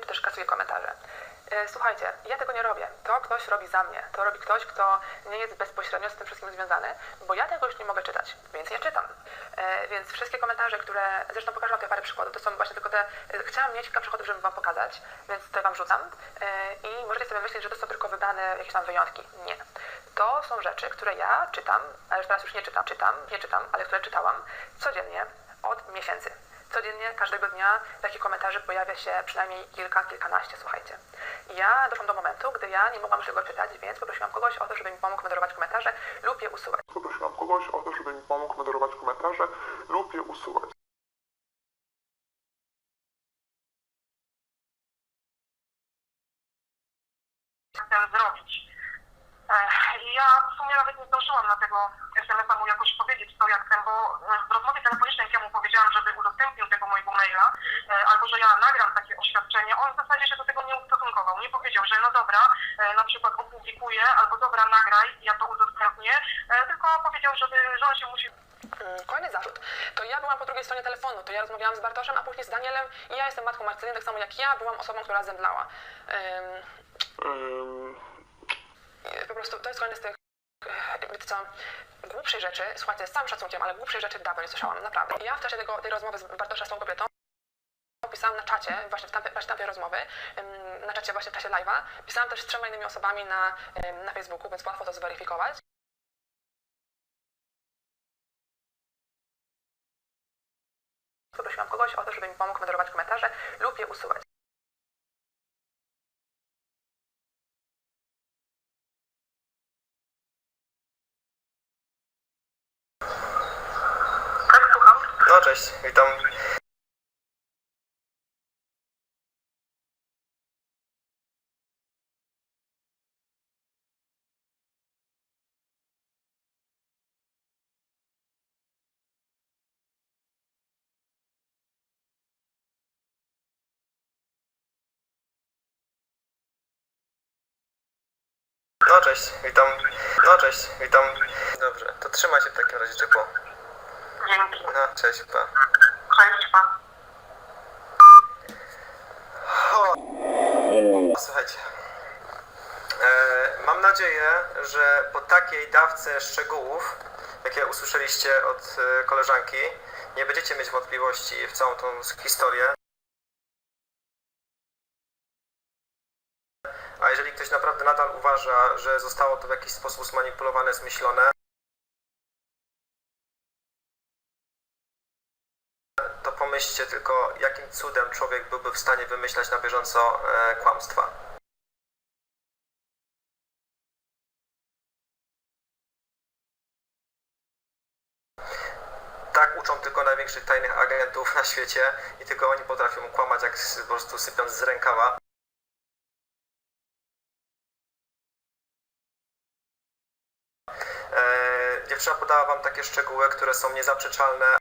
czy też kasuje komentarze. E, Słuchajcie, ja tego nie robię. To ktoś robi za mnie. To robi ktoś, kto nie jest bezpośrednio z tym wszystkim związany, bo ja tego już nie mogę czytać, więc nie czytam. E, Więc wszystkie komentarze, które, zresztą pokażę wam tutaj parę przykładów, to są właśnie tylko te, e, chciałam mieć kilka przykładów, żeby wam pokazać, więc tutaj wam rzucam i możecie sobie myśleć, że to są tylko wybrane jakieś tam wyjątki. Nie. To są rzeczy, które ja czytam, ale teraz już nie czytam, czytam, nie czytam, ale które czytałam codziennie od miesięcy. Codziennie, każdego dnia takich komentarzy pojawia się przynajmniej kilka, kilkanaście, słuchajcie. I Ja doszłam do momentu, gdy ja nie mogłam już tego czytać, więc poprosiłam kogoś o to, żeby mi pomógł moderować komentarze lub je usuwać. Poprosiłam kogoś o to, żeby mi pomógł moderować komentarze lub je usuwać. chcę zrobić. E, I ja w sumie nawet nie zdążyłam na tego SMS-a mu jakoś powiedzieć co jak chcę, bo e, w rozmowie telefonicznej jak ja mu powiedziałam, żeby udostępnił tego mojego maila, e, albo że ja nagram takie oświadczenie, on w zasadzie się do tego nie ustosunkował. Nie powiedział, że no dobra, e, na przykład opublikuję, albo dobra, nagraj, ja to udostępnię, tylko powiedział, żeby, że on się musi Mm, Kolejny zarzut. To ja byłam po drugiej stronie telefonu, to ja rozmawiałam z Bartoszem, a później z Danielem i ja jestem matką Marceliny, tak samo jak ja byłam osobą, która zemdlała. I po prostu to jest kolejny z tych, co, głupszej rzeczy, słuchajcie, z całym szacunkiem, ale głupszej rzeczy dawno nie słyszałam, naprawdę. I ja w czasie tego, tej rozmowy z Bartosza z tą kobietą pisałam na czacie, właśnie w tamtej, tamtej rozmowy, na czacie właśnie w czasie live'a, pisałam też z trzema innymi osobami na, na Facebooku, więc łatwo to zweryfikować. Poprosiłam kogoś o to, żeby mi pomógł moderować komentarze lub je usuwać. Cześć, witam. No cześć, witam. No cześć, witam. Dobrze, to trzymaj się w takim razie ciepło. Dzięki. No, cześć, pa. Cześć pan. Słuchajcie. E, mam nadzieję, że po takiej dawce szczegółów, jakie usłyszeliście od e, koleżanki, nie będziecie mieć wątpliwości w całą tą historię. A jeżeli ktoś naprawdę nadal uważa, że zostało to w jakiś sposób zmanipulowane, zmyślone, pomyślcie tylko, jakim cudem człowiek byłby w stanie wymyślać na bieżąco e, kłamstwa. Tak uczą tylko największych tajnych agentów na świecie i tylko oni potrafią kłamać jak po prostu sypiąc z rękawa. E, dziewczyna podała wam takie szczegóły, które są niezaprzeczalne,